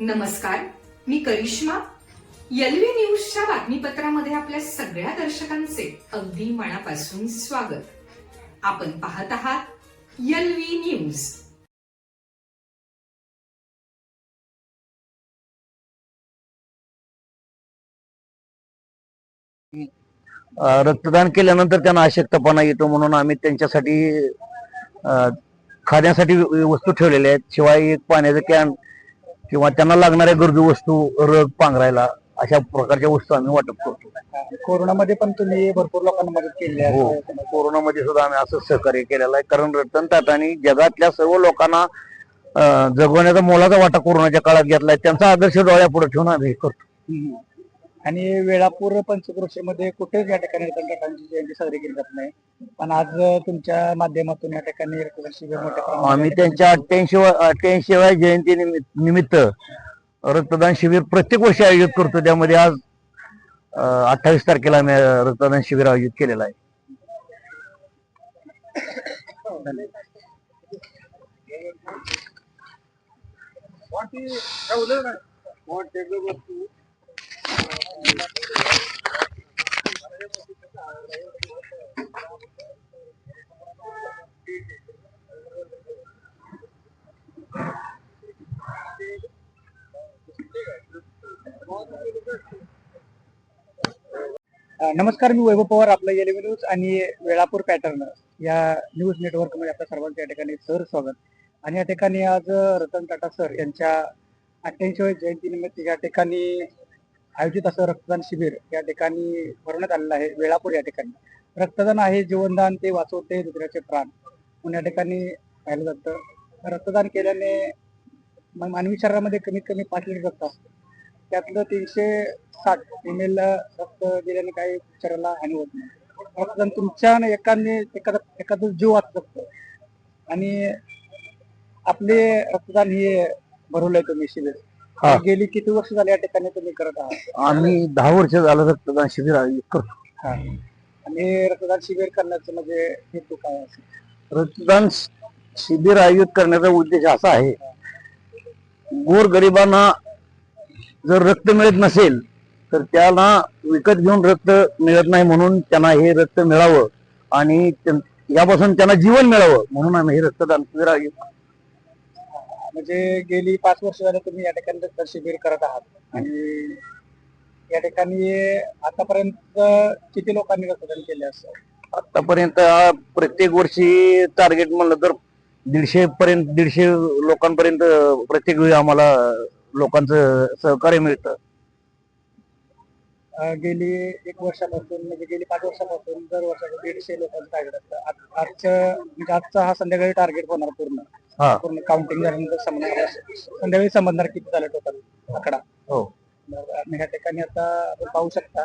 नमस्कार मी करिश्मा. यलवी न्यूजच्या बातमीपत्रामध्ये आपल्या सगळ्या दर्शकांचे अगदी मनापासून स्वागत. आपण पाहत आहात यलवी न्यूज. रक्तदान केल्यानंतर त्यांना अशक्तपणा येतो म्हणून आम्ही त्यांच्यासाठी खाण्यासाठी वस्तू ठेवलेल्या आहेत. शिवाय एक पाण्याचं कॅन किंवा त्यांना लागणाऱ्या गरजू वस्तू रग पांघरायला अशा प्रकारच्या वस्तू आम्ही वाटप करतो. कोरोनामध्ये पण तुम्ही भरपूर लोकांना मदत केली आहे. हो. कोरोनामध्ये सुद्धा आम्ही असं सहकार्य केलेलं आहे. कारण रतन टाटांनी जगातल्या सर्व लोकांना जगवण्याचा मोलाचा वाटा कोरोनाच्या काळात घेतलाय. त्यांचा आदर्श डोळ्यापुढे ठेवून आम्ही हे करतो. आणि वेळापूर पंचक्रोशीमध्ये कुठेच या ठिकाणी रतन टाटांची जयंती साजरी केली जात नाही. पण आज तुमच्या माध्यमातून या ठिकाणी रक्तदान शिबिर मोठ्या प्रमाणात आम्ही त्यांच्या अठ्ठ्याऐंशी अठ्ठ्याऐंशीव्या जयंती निमित्त निमित्त रक्तदान शिबिर प्रत्येक वर्षी आयोजित करतो. त्यामध्ये आज अठ्ठावीस तारखेला आम्ही रक्तदान शिबिर आयोजित केलेलं आहे. अं, नमस्कार मी वैभव पवार आपलं एलिव्ही न्यूज आणि वेळापूर पॅटर्न या न्यूज नेटवर्कमध्ये आपल्या सर्वांचं या ठिकाणी सर स्वागत. आणि या ठिकाणी आज रतन टाटा सर यांच्या अठ्ठ्याऐंशी जयंतीनिमित्त या ठिकाणी आयोजित असं रक्तदान शिबिर या ठिकाणी भरवण्यात आलेलं आहे वेळापूर या ठिकाणी. रक्तदान आहे जीवनदान ते वाचवते दुसऱ्याचे प्राण. म्हणून या ठिकाणी पाहिलं जातं. रक्तदान केल्याने मानवी शरीरामध्ये कमीत कमी पाच लिटर रक्त असतं. त्यातलं तीनशे साठ एम एल रक्त दिल्याने काही शरीराला हानी होत नाही. रक्तदान तुमच्या एकाने एखादा एखादा जीव वाचू शकतो. आणि आपले रक्तदान हे भरवलंय तुम्ही शिबिर. हा. गेली किती वर्ष झाली या ठिकाणी तुम्ही करत आहात आम्ही दहा वर्ष झालं रक्तदान शिबिर आयोजित करतो हा. आणि रक्तदान शिबिर करण्याचं म्हणजे हेतू काय असेल रक्तदान शिबिर आयोजित करण्याचा उद्देश असा आहे गोर गरिबांना जर रक्त मिळत नसेल तर त्याला विकत घेऊन रक्त मिळत नाही म्हणून त्यांना हे रक्त मिळावं आणि त्यां- यापासून त्यांना जीवन मिळावं म्हणून आम्ही हे रक्तदान शिबिर आयोजित म्हणजे गेली पाच वर्ष झाले तुम्ही या ठिकाणी रक्तदान शिबिर करत आहात. आणि या ठिकाणी आतापर्यंत किती लोकांनी रक्तदान केले असं? आतापर्यंत प्रत्येक वर्षी टार्गेट म्हणलं तर दीडशे पर्यंत दीडशे लोकांपर्यंत प्रत्येक वेळी आम्हाला लोकांचं सहकार्य मिळतं. अं, गेली एक वर्षापासून म्हणजे गेली पाच वर्षापासून दर वर्षाला दीडशे लोकांचं टार्गेट असतं. आज- आजचं म्हणजे आजचा हा संध्याकाळी टार्गेट होणार पूर्ण. हा. पूर्ण काउंटिंग झाल्यानंतर समजणार संध्याकाळी समजणार किती झालं टोटल आकडा. हो. बरं, आणि ह्या ठिकाणी आता आपण पाहू शकता.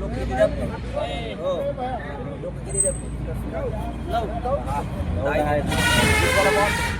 Look at it up. Oh. Look at it up. No. No. No.